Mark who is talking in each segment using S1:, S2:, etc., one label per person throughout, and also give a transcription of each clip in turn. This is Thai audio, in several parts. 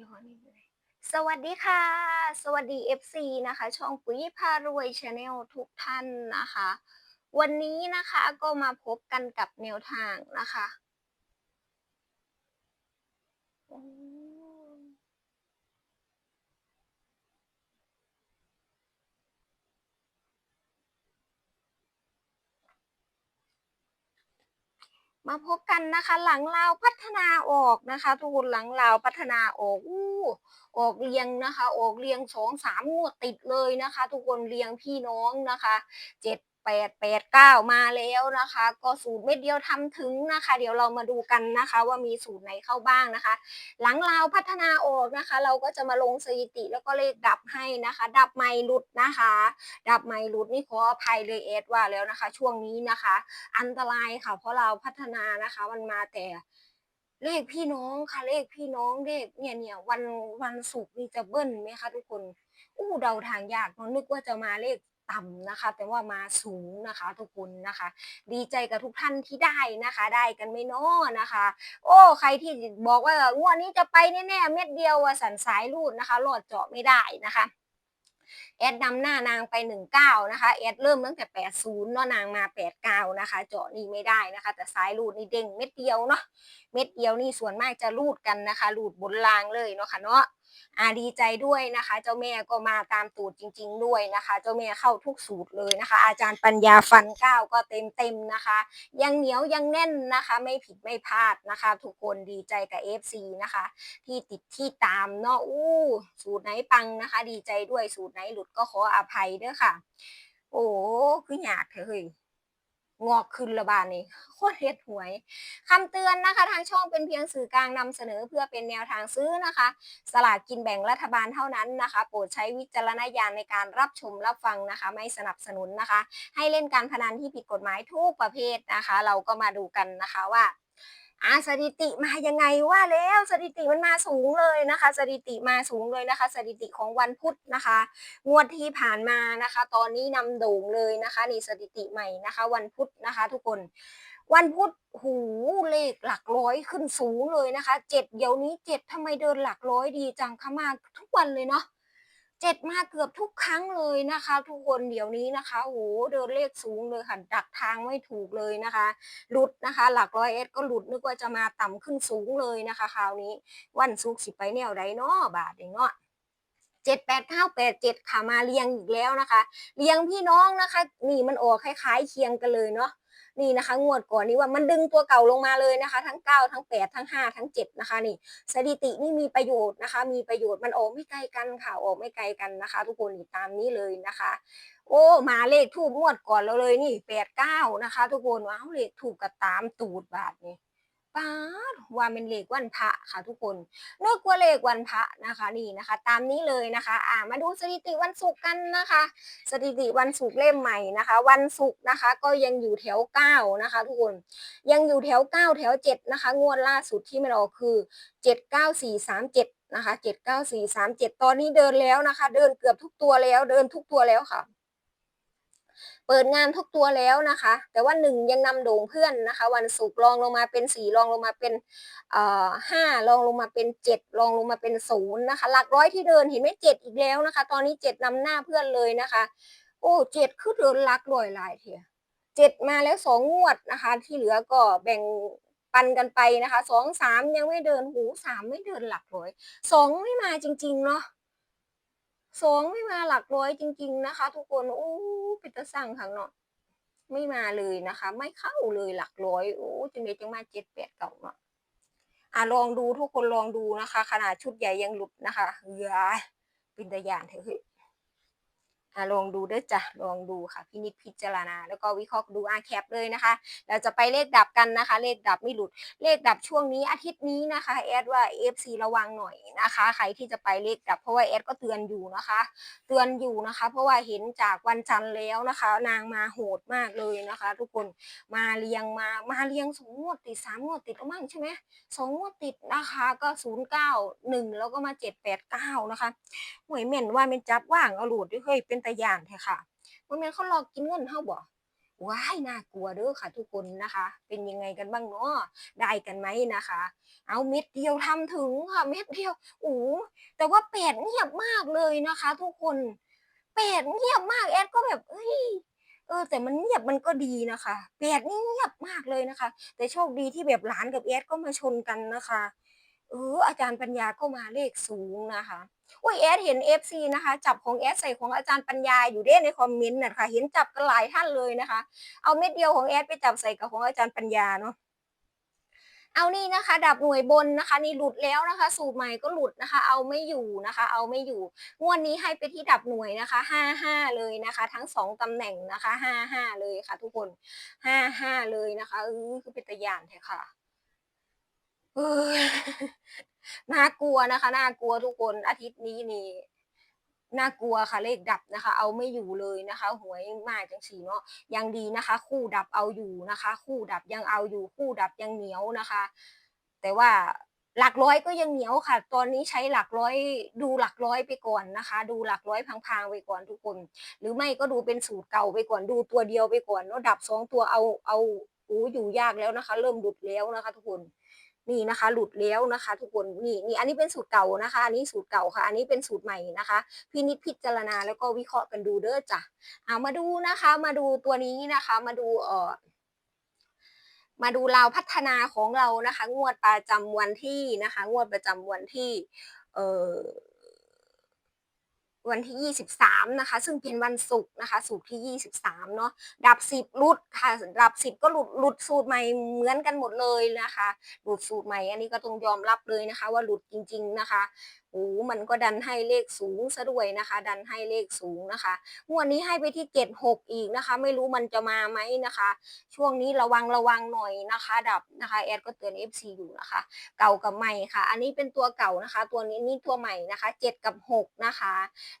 S1: ย้อนี้เลยสวัสดีค่ะ สวัสดี FC นะคะ ช่องปุ๋ยพารวยชาแนลทุกท่านนะคะ วันนี้นะคะก็มาพบกันกับแนวทางนะคะโอ้ มาพบกันนะคะหลังลาวพัฒนาออกนะคะ ทุกคนหลังลาวพัฒนาออกอู้ออกเรียงนะคะ ออกเรียงสองสามงวดติดเลยนะคะ ทุกคนเรียงพี่น้องนะคะเจ็ด แปดแปดเก้ามาแล้วนะคะ ก็สูตรเม็ดเดียวทำถึงนะคะ เดี๋ยวเรามาดูกันนะคะ ว่ามีสูตรไหนเข้าบ้างนะคะ หลังลาวพัฒนาออกนะคะ เราก็จะมาลงสถิติแล้วก็เลขดับให้นะคะ ดับไม่หลุดนะคะ ดับไม่หลุดนี่ขออภัยเลยเอสว่าแล้วนะคะ ช่วงนี้นะคะ อันตรายค่ะเพราะเราพัฒนานะคะมันมาแต่เลขพี่น้องค่ะเลขพี่น้องเลขเนี่ยเนี่ยวันวันศุกร์นี่จะเบิ้ลไหมคะทุกคนอู้เดาทางยากเนาะนึกว่าจะมาเลข ต่ำนะคะ แต่ว่ามาสูงนะคะทุกคนนะคะ ดีใจกับทุกท่านที่ได้นะคะ ได้กันไม่น้อนะคะ โอ้ใครที่บอกว่างวดนี้จะไปแน่ๆเม็ดเดียวว่าสันสายรูดนะคะหลอดเจาะไม่ได้นะคะแอดนำหน้านางไป 19 นะคะ แอดเริ่มตั้งแต่ 80 เนาะนางมา 89 นะคะ เจาะนี่ไม่ได้นะคะ แต่สายรูดนี่เด้งเม็ดเดียวเนาะ เม็ดเดียวนี่ส่วนมากจะรูดกันนะคะ รูดบนรางเลยเนาะค่ะเนาะ อาดีใจด้วยนะคะ เจ้าแม่ก็มาตามตูดจริง ๆ ด้วยนะคะ เจ้าแม่เข้าทุกสูตรเลยนะคะ อาจารย์ปัญญาฟันเก้าก็เต็มเต็มๆนะคะ ยังเหนียวยังแน่นนะคะ ไม่ผิดไม่พลาดนะคะ ทุกคนดีใจกับ FC นะคะ ที่ติดที่ตามเนาะอู้สูตรไหนปังนะคะ ดีใจด้วยสูตรไหนหลุดก็ขออภัยเด้อค่ะ โอ้คือหยาดเถอะเฮ้ย งอกขึ้นระบาดนี่โคตรเฮ็ดหวยคำเตือนนะคะ ทางช่องเป็นเพียงสื่อกลางนำเสนอเพื่อเป็นแนวทางซื้อนะคะ สลากกินแบ่งรัฐบาลเท่านั้นนะคะ โปรดใช้วิจารณญาณในการรับชมรับฟังนะคะ ไม่สนับสนุนนะคะ ให้เล่นการพนันที่ผิดกฎหมายทุกประเภทนะคะ เราก็มาดูกันนะคะว่า อาสถิติมายังไงว่าแล้วสถิติมันมาสูงเลยนะคะ สถิติมาสูงเลยนะคะ สถิติของวันพุธนะคะ งวดที่ผ่านมานะคะ ตอนนี้นำโด่งเลยนะคะนี่สถิติใหม่นะคะ วันพุธนะคะ ทุกคน วันพุธหูเลขหลักร้อยขึ้นสูงเลยนะคะเจ็ดเดี๋ยวนี้เจ็ดทำไมเดินหลักร้อยดีจังคะมาทุกวันเลยเนาะ เจ็ดมาเกือบทุกครั้งเลยนะคะ ทุกคนเดี๋ยวนี้นะคะโหเดินเลขสูงเลยค่ะดักทางไม่ถูกเลยนะคะหลุดนะคะ หลักร้อยเอสก็หลุดนึกว่าจะมาต่ำขึ้นสูงเลยนะคะคราวนี้วันศุกสิไปแนวใดเนาะบาทเองเนาะเจ็ดแปดเก้าแปดเจ็ดค่ะมาเรียงอีกแล้วนะคะ เรียงพี่น้องนะคะ นี่มันออกคล้ายๆเคียงกันเลยเนาะ นี่นะคะงวดก่อนนี้ว่ามันดึงตัวเก่าลงมาเลยนะคะ ทั้ง 9 ทั้ง 8 ทั้ง 5 ทั้ง 7 นะคะนี่สถิตินี่มีประโยชน์นะคะ มีประโยชน์มันออกไม่ไกลกันค่ะออกไม่ไกลกันนะคะ ทุกคนนี่ตามนี้เลยนะคะ โอ้มาเลขทูบงวดก่อนเราเลยนี่แปดเก้านะคะ ทุกคนว้าวเลขถูกกับตามตูดบาทนี่ ป้าว่าเป็นเลขวันพระค่ะทุกคนนึกว่าเลขวันพระนะคะนี่นะคะ ตามนี้เลยนะคะ อ่ามาดูสถิติวันศุกร์กันนะคะ สถิติวันศุกร์เล่มใหม่นะคะ วันศุกร์นะคะ ก็ยังอยู่แถวเก้านะคะ ทุกคนยังอยู่แถวเก้าแถวเจ็ดนะคะ งวดล่าสุดที่มันออกคือเจ็ดเก้าสี่สามเจ็ดนะคะเจ็ดเก้าสี่สามเจ็ดตอนนี้เดินแล้วนะคะ เดินเกือบทุกตัวแล้วเดินทุกตัวแล้วค่ะ เปิดงานทุกตัวแล้วนะคะ แต่ว่าหนึ่งยังนำโด่งเพื่อนนะคะ วันศุกร์ลองลงมาเป็นสี่ลองลงมาเป็นเอ่อห้าลองลงมาเป็นเจ็ดลองลงมาเป็นศูนย์นะคะ หลักร้อยที่เดินเห็นไหมเจ็ดอีกแล้วนะคะ ตอนนี้เจ็ดนำหน้าเพื่อนเลยนะคะ โอ้เจ็ดคือเดินหลักร้อยหลายเทียเจ็ดมาแล้วสองงวดนะคะ ที่เหลือก็แบ่งปันกันไปนะคะสองสามยังไม่เดินหูสามไม่เดินหลักร้อยสองไม่มาจริง ๆ เนาะ สองไม่มาหลักร้อยจริง ๆนะคะ ทุกคนโอ้เป็นตะสั่งข้งเนาะไม่มาเลยนะคะ ไม่เข้าเลยหลักร้อยโอ้จังเลยจังมาเจ็ดแปดเก่าเนาะอะลองดูทุกคนลองดูนะคะ ขนาดชุดใหญ่ยังหลุดนะคะเฮ้ยเป็นตะยานเถอะ อะลองดูเด้อจ้ะลองดูค่ะพินิจพิจารณา แล้วก็วิเคราะห์ดูอาแคปเลยนะคะ เราจะไปเลขดับกันนะคะ เลขดับไม่หลุด เลขดับช่วงนี้อาทิตย์นี้นะคะแอดว่า FC ระวังหน่อยนะคะ ใครที่จะไปเลขดับเพราะว่าแอดก็เตือนอยู่นะคะ เตือนอยู่นะคะ เพราะว่าเห็นจากวันจันทร์แล้วนะคะ นางมาโหดมากเลยนะคะ ทุกคนมาเรียงมามาเรียงสองงวดติดสามงวดติดแล้วมั้งใช่ไหมสองงวดติดนะคะก็ศูนย์เก้าหนึ่งแล้วก็มาเจ็ดแปดเก้านะคะหวยเหม็นว่าเป็นจับว่างเอาหลุดด้วยเฮ้ยเป็นตะยานแท้ค่ะว่าแม่นเขาหลอกกินเงินเฮาบ่โอ้ว้ายน่ากลัวเด้อค่ะ ทุกคนนะคะ เป็นยังไงกันบ้างเนาะได้กันไหมนะคะ เอาเม็ดเดียวทำถึงค่ะเม็ดเดียวโอ้แต่ว่าเป็ดเงียบมากเลยนะคะ ทุกคนเป็ดเงียบมากแอดก็แบบเอ้ยเออแต่มันเงียบมันก็ดีนะคะเป็ดนี่เงียบมากเลยนะคะ แต่โชคดีที่แบบหลานกับแอดก็มาชนกันนะคะ อออาจารย์ปัญญาก็มาเลขสูงนะคะโอ้ยแอดเห็น FC นะคะ จับของแอดใส่ของอาจารย์ปัญญาอยู่เด้ในคอมเมนต์นะคะเห็นจับกันหลายท่านเลยนะคะ เอาเม็ดเดียวของแอดไปจับใส่กับของอาจารย์ปัญญาเนาะเอานี่นะคะดับหน่วยบนนะคะ นี่หลุดแล้วนะคะ สูตรใหม่ก็หลุดนะคะ เอาไม่อยู่นะคะ เอาไม่อยู่งวดนี้ให้ไปที่ดับหน่วยนะคะห้าห้าเลยนะคะ ทั้งสองตำแหน่งนะคะห้าห้าเลยค่ะ ทุกคนห้าห้าเลยนะคะเออคือเป็นตะยานแท้ค่ะ เออน่ากลัวนะคะน่ากลัวทุกคนอาทิตย์นี้นี่น่ากลัวค่ะเลขดับนะคะ เอาไม่อยู่เลยนะคะ หวยมากจังสีเนาะยังดีนะคะ คู่ดับเอาอยู่นะคะ คู่ดับยังเอาอยู่ คู่ดับยังเหนียวนะคะ แต่ว่าหลักร้อยก็ยังเหนียวค่ะ ตอนนี้ใช้หลักร้อยดูหลักร้อยไปก่อนนะคะ ดูหลักร้อยพังๆไปก่อนทุกคน หรือไม่ก็ดูเป็นสูตรเก่าไปก่อนดูตัวเดียวไปก่อนเนาะดับสองตัวเอาเอาอู้อยู่ยากแล้วนะคะ เริ่มหลุดแล้วนะคะ ทุกคน นี่นะคะ หลุดแล้วนะคะ ทุกคนนี่นี่อันนี้เป็นสูตรเก่านะคะ อันนี้สูตรเก่าค่ะ อันนี้เป็นสูตรใหม่นะคะพินิจพิจารณาแล้วก็วิเคราะห์กันดูเด้อจ้ะเอามาดูนะคะ มาดูตัวนี้นะคะ มาดูเอ่อมาดูเราพัฒนาของเรานะคะ งวดประจำวันที่นะคะ งวดประจำวันที่ เอ่อ วันที่ 23 นะคะ ซึ่งเป็นวันศุกร์นะคะสูตรที่ 23 เนาะดับ 10รุดค่ะ ดับ 10 ก็หลุดหลุดสูตรใหม่เหมือนกันหมดเลยนะคะ หลุดสูตรใหม่อันนี้ก็ต้องยอมรับเลยนะคะ ว่าหลุดจริง ๆ นะคะ โอ้มันก็ดันให้เลขสูงซะด้วยนะคะ ดันให้เลขสูงนะคะงวดนี้ให้ไปที่76อีกนะคะ ไม่รู้มันจะมาไหมนะคะ ช่วงนี้ระวังระวังหน่อยนะคะ ดับนะคะแอดก็เตือน FC อยู่นะคะ เก่ากับใหม่ค่ะ อันนี้เป็นตัวเก่านะคะ ตัวนี้นี่ตัวใหม่นะคะ7กับ6นะคะ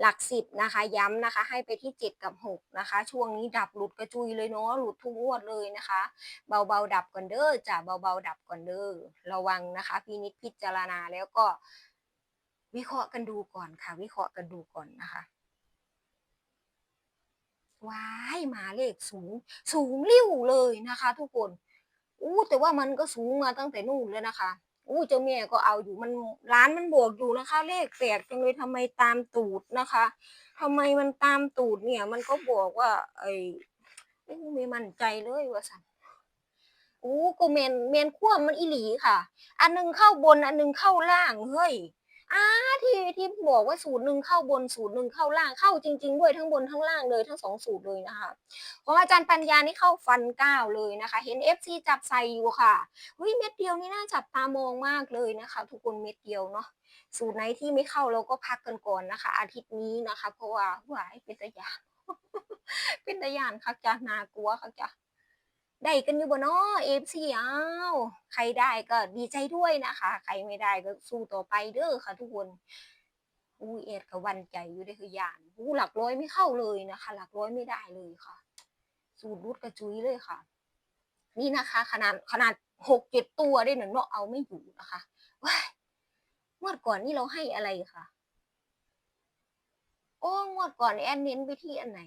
S1: หลัก10นะคะ ย้ำนะคะ ให้ไปที่7กับ6นะคะ ช่วงนี้ดับหลุดกระจุยเลยเนาะหลุดทุกงวดเลยนะคะ เบาๆดับก่อนเด้อจ้ะเบาๆดับก่อนเด้อระวังนะคะพินิจพิจารณาแล้วก็ วิเคราะห์กันดูก่อนค่ะ วิเคราะห์กันดูก่อนนะคะว้ายมาเลขสูง สูงริ้วเลยนะคะ ทุกคนอู้แต่ว่ามันก็สูงมาตั้งแต่นู่นเลยนะคะอู้เจ้าแม่ก็เอาอยู่มันร้านมันบวกอยู่นะคะ เลขแปลกจังเลยทำไมตามตูดนะคะทำไมมันตามตูดเนี่ย มันก็บอกว่า ไอ้อู้ไม่มั่นใจเลยว่าสันอู้ก็เมนเมนขั้วมันอีหลีค่ะ อันหนึงเข้าบนอันหนึงเข้าล่างเฮ้ย อ่าที่ที่บอกว่าสูตรหนึ่งเข้าบนสูตรหนึ่งเข้าล่างเข้าจริง ๆ ด้วยทั้งบนทั้งล่างเลยทั้งสองสูตรเลยนะคะ ของอาจารย์ปัญญานี่เข้าฟันเก้าเลยนะคะ เห็น FC จับใส่อยู่ค่ะเฮ้ยเม็ดเดียวนี่น่าจับตามองมากเลยนะคะ ทุกคนเม็ดเดียวเนาะสูตรไหนที่ไม่เข้าเราก็พักกันก่อนนะคะ อาทิตย์นี้นะคะ เพราะว่าหวายเป็นตะยานเป็นตะยานค่ะจ้ะน่ากลัวค่ะจ้ะ ได้กันอยู่บ่เนาะ FC อ้าวใครได้ก็ดีใจด้วยนะคะ ใครไม่ได้ก็สู้ต่อไปเด้อค่ะทุกคนอุ้เอ็ดก็วันใจอยู่ได้คือยานอู้หลักร้อยไม่เข้าเลยนะคะ หลักร้อยไม่ได้เลยค่ะ สูตรรุดกระจุยเลยค่ะ นี่นะคะ ขนาดขนาดหกเจ็ดตัวได้หนึ่งเนาะเอาไม่อยู่นะคะว้ายงวดก่อนนี่เราให้อะไรค่ะ โอ้งวดก่อนแอนเน้นไปที่อันไหน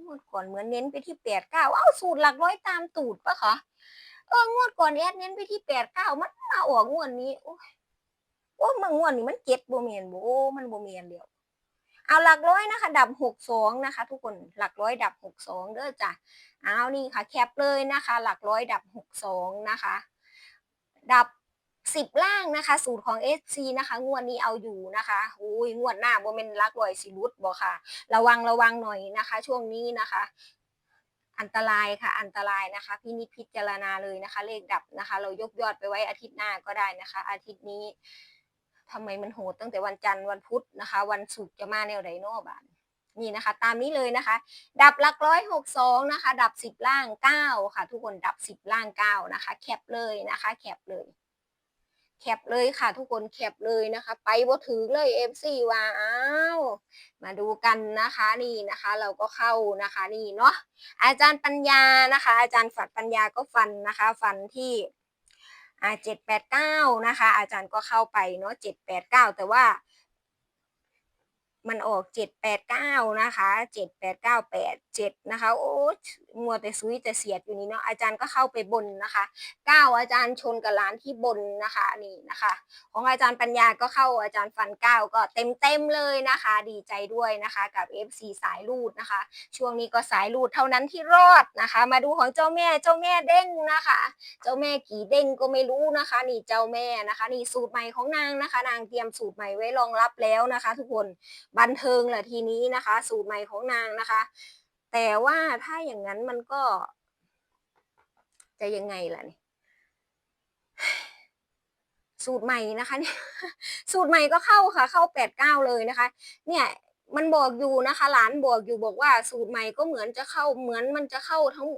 S1: งวดก่อนเหมือนเน้นไปที่แปดเก้าเอ้าสูตรหลักร้อยตามตูดปะคะเอองวดก่อนแอนเน้นไปที่แปดเก้ามันมาออกงวดนี้โอ้ยโอ้ยมางวดนี้มันเจ็ดโบเมนโบมันโบเมนเดียวเอาหลักร้อยนะคะ ดับหกสองนะคะ ทุกคนหลักร้อยดับหกสองเด้อจ้ะเอานี่ค่ะ แคปเลยนะคะ หลักร้อยดับหกสองนะคะ ดับ สิบล่างนะคะสูตรของ SC นะคะ งวดนี้เอาอยู่นะคะอุ้ยงวดหน้าโบเมนลักร้อยสิรุดบอกค่ะ ระวังระวังหน่อยนะคะ ช่วงนี้นะคะ อันตรายค่ะอันตรายนะคะ พินิจพิจารณาเลยนะคะ เลขดับนะคะ เรายกยอดไปไว้อาทิตย์หน้าก็ได้นะคะ อาทิตย์นี้ทำไมมันโหดตั้งแต่วันจันทร์วันพุธนะคะ วันศุกร์จะมาแนวไหนนอบานนี่นะคะ ตามนี้เลยนะคะ ดับหลักร้อยหกสองนะคะ ดับสิบล่างเก้าค่ะ ทุกคนดับสิบล่างเก้านะคะ แคปเลยนะคะ แคปเลย แคปเลยค่ะทุกคนแคปเลยนะคะ ไปบ่ถึงเลย FC ว่าอ้าวมาดูกันนะคะนี่นะคะ เราก็เข้านะคะนี่เนาะอาจารย์ปัญญานะคะ อาจารย์ฝัดปัญญาก็ฟันนะคะ ฟันที่อ่าเจ็ดแปดเก้านะคะ อาจารย์ก็เข้าไปเนาะเจ็ดแปดเก้าแต่ว่า มันออกเจ็ดแปดเก้านะคะเจ็ดแปดเก้าแปดเจ็ดนะคะ โอ้มัวแต่ซุยแต่เสียดอยู่นี่เนาะอาจารย์ก็เข้าไปบนนะคะเก้าอาจารย์ชนกับร้านที่บนนะคะนี่นะคะ ของอาจารย์ปัญญาก็เข้าอาจารย์ฟันเก้าก็เต็มเต็มเลยนะคะ ดีใจด้วยนะคะกับ FC สายลูดนะคะ ช่วงนี้ก็สายลูดเท่านั้นที่รอดนะคะ มาดูของเจ้าแม่เจ้าแม่เด้งนะคะ เจ้าแม่กี่เด้งก็ไม่รู้นะคะ นี่เจ้าแม่นะคะ นี่สูตรใหม่ของนางนะคะ นางเตรียมสูตรใหม่ไว้รองรับแล้วนะคะ ทุกคนบันเทิงแหละทีนี้นะคะ สูตรใหม่ของนางนะคะ แต่ว่าถ้าอย่างนั้นมันก็ จะยังไงล่ะนี่สูตรใหม่นะคะเนี่ยสูตรใหม่ก็เข้าค่ะ เข้าแปดเก้าเลยนะคะ เนี่ยมันบอกอยู่นะคะ หลานบอกอยู่บอกว่าสูตรใหม่ก็เหมือนจะเข้าเหมือนมันจะเข้าทั้ง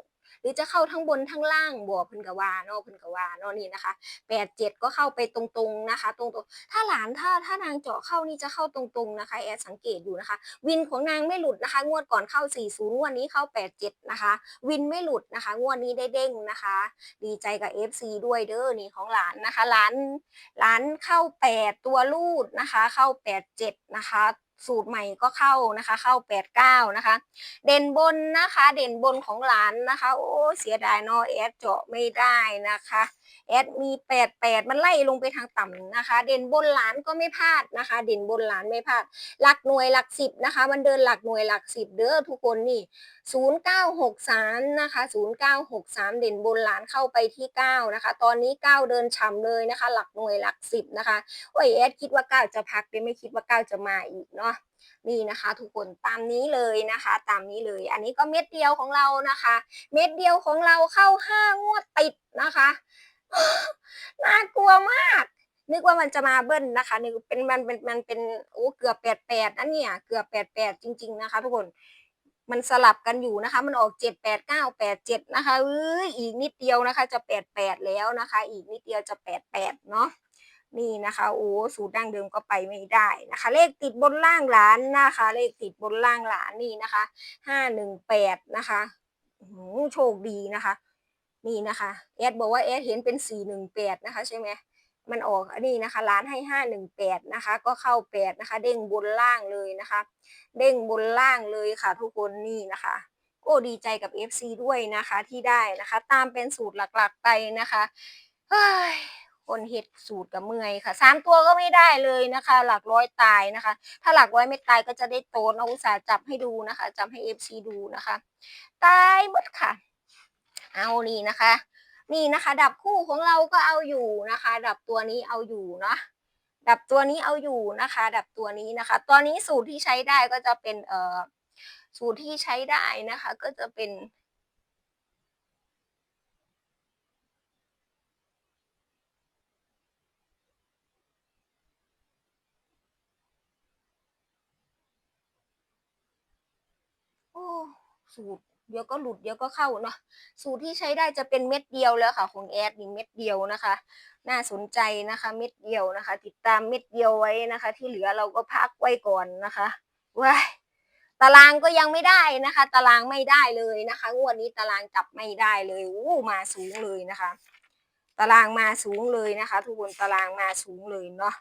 S1: หรือจะเข้าทั้งบนทั้งล่างบอกเพิ่นกว่าเนาะเพิ่นกว่าเนาะนี่นะคะแปดเจ็ดก็เข้าไปตรงๆนะคะ ตรงๆถ้าหลานถ้าถ้านางเจาะเข้านี่จะเข้าตรงๆนะคะแอดสังเกตอยู่นะคะ วินของนางไม่หลุดนะคะ งวดก่อนเข้า 40งวดนี้เข้า 87 นะคะ วินไม่หลุดนะคะ งวดนี้ได้เด้งนะคะ ดีใจกับ FC ด้วยเด้อนี่ของหลานนะคะหลานหลานเข้า 8 ตัวลูดนะคะ เข้า 87 นะคะ สูตรใหม่ก็เข้านะคะ เข้า 89 นะคะ เด่นบนนะคะ เด่นบนของหลานนะคะ โอ้เสียดายนอแอดเจาะไม่ได้นะคะแอดมี 88 มันไล่ลงไปทางต่ำนะคะ เด่นบนหลานก็ไม่พลาดนะคะ เด่นบนหลานไม่พลาด หลักหน่วยหลักสิบนะคะ มันเดินหลักหน่วยหลักสิบเด้อทุกคนนี่0963นะคะ0963 เด่นบนหลานเข้าไปที่ 9 นะคะ ตอนนี้ 9 เดินฉ่ำเลยนะคะ หลักหน่วยหลักสิบนะคะโอ้ยแอดคิดว่า 9 จะพักแต่ไม่คิดว่า 9 จะมาอีกเนาะนี่นะคะ ทุกคนตามนี้เลยนะคะ ตามนี้เลย อันนี้ก็เม็ดเดียวของเรานะคะ เม็ดเดียวของเราเข้า 5 งวดติดนะคะน่ากลัวมาก นึกว่ามันจะมาเบิ้ลนะคะนึกเป็นมันเป็นมันเป็นโอ้เกือบแปดแปดนะเนี่ย เกือบแปดแปดจริง ๆ นะคะ ทุกคน มันสลับกันอยู่นะคะ มันออกเจ็ดแปดเก้าแปดเจ็ดนะคะเอ้ยอีกนิดเดียวนะคะจะแปดแปดแล้วนะคะ อีกนิดเดียวจะแปดแปดเนาะนี่นะคะโอ้สูตรดั้งเดิมก็ไปไม่ได้นะคะ เลขติดบนล่างหลานนะคะ เลขติดบนล่างหลานนี่นะคะห้าหนึ่งแปดนะคะอื้อหือโชคดีนะคะ นี่นะคะแอดบอกว่าแอดเห็นเป็นสี่หนึ่งแปดนะคะใช่ไหม มันออกอันนี้นะคะร้านให้ห้าหนึ่งแปดนะคะ ก็เข้าแปดนะคะ เด้งบนล่างเลยนะคะ เด้งบนล่างเลยค่ะ ทุกคนนี่นะคะโอ้ดีใจกับ FC ด้วยนะคะที่ได้นะคะ ตามเป็นสูตรหลักๆไปนะคะเฮ้ยคนเห็ดสูตรกับเมื่อยค่ะสามตัวก็ไม่ได้เลยนะคะ หลักร้อยตายนะคะ ถ้าหลักร้อยไม่ตายก็จะได้โตนเอาอุตส่าห์จับให้ดูนะคะจับให้ FC ดูนะคะ ตายหมดค่ะ เอานี่นะคะ นี่นะคะ ดับคู่ของเราก็เอาอยู่นะคะ ดับตัวนี้เอาอยู่เนาะดับตัวนี้เอาอยู่นะคะ ดับตัวนี้นะคะ ตอนนี้สูตรที่ใช้ได้ก็จะเป็นเอ่อสูตรที่ใช้ได้นะคะ ก็จะเป็นโอ้สูตร เดี๋ยวก็หลุดเดี๋ยวก็เข้าเนาะสูตรที่ใช้ได้จะเป็นเม็ดเดียวแล้วค่ะ ของแอดนี่เม็ดเดียวนะคะ น่าสนใจนะคะ เม็ดเดียวนะคะ ติดตามเม็ดเดียวไว้นะคะ ที่เหลือเราก็พักไว้ก่อนนะคะว้ายตารางก็ยังไม่ได้นะคะ ตารางไม่ได้เลยนะคะงวดนี้ตารางจับไม่ได้เลยอู้มาสูงเลยนะคะ ตารางมาสูงเลยนะคะ ทุกคนตารางมาสูงเลยเนาะ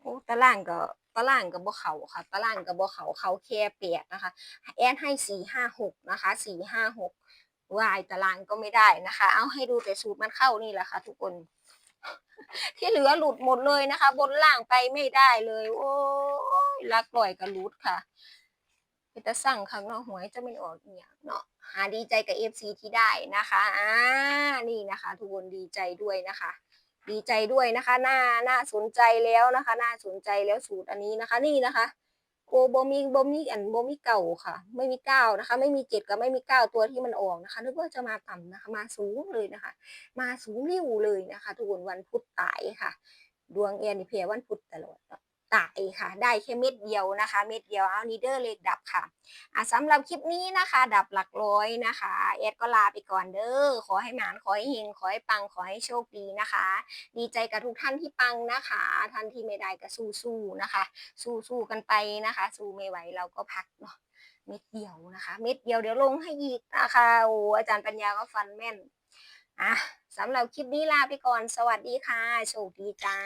S1: โอ้ตารางก็ ตารางกับบ่เขาค่ะตารางกับบ่เขาเขาแค่เปียกนะคะ แอนให้สี่ห้าหกนะคะสี่ห้าหกวายตารางก็ไม่ได้นะคะ เอาให้ดูแต่สูตรมันเข้านี่แหละค่ะ ทุกคน ที่เหลือหลุดหมดเลยนะคะ บนล่างไปไม่ได้เลย โอ้ยลักลอยกับหลุดค่ะเป็นตาสั่งข้างนอกหวยจะไม่ออกเนี่ยเนาะหาดีใจกับเอฟซีที่ได้นะคะอ่านี่นะคะ ทุกคนดีใจด้วยนะคะ ดีใจด้วยนะคะน่าน่าสนใจแล้วนะคะน่าสนใจแล้วสูตรอันนี้นะคะ นี่นะคะโอ้บมีบมีอันบมีเก่าค่ะ ไม่มีเก้านะคะ ไม่มีเจ็ดกับไม่มีเก้าตัวที่มันออกนะคะนึกว่าจะมาต่ำนะคะ มาสูงเลยนะคะ มาสูงริ้วเลยนะคะ ทุกคนวันพุธตายค่ะ ดวงเอียนเพยวันพุธตลอดเนาะ ตายค่ะ ได้แค่เม็ดเดียวนะคะ เม็ดเดียวเอานีเดอร์เลขดับค่ะอะสำหรับคลิปนี้นะคะ ดับหลักร้อยนะคะเอ็ดก็ลาไปก่อนเด้อขอให้หมานขอให้เฮงขอให้ปังขอให้โชคดีนะคะ ดีใจกับทุกท่านที่ปังนะคะ ท่านที่ไม่ได้ก็สู้ๆนะคะ สู้ๆกันไปนะคะ สู้ไม่ไหวเราก็พักเนาะเม็ดเดียวนะคะ เม็ดเดียวเดี๋ยวลงให้อีกนะคะโอ้อาจารย์ปัญญาก็ฟันแม่นอะสำหรับคลิปนี้ลาไปก่อน สวัสดีค่ะ โชคดีจ้า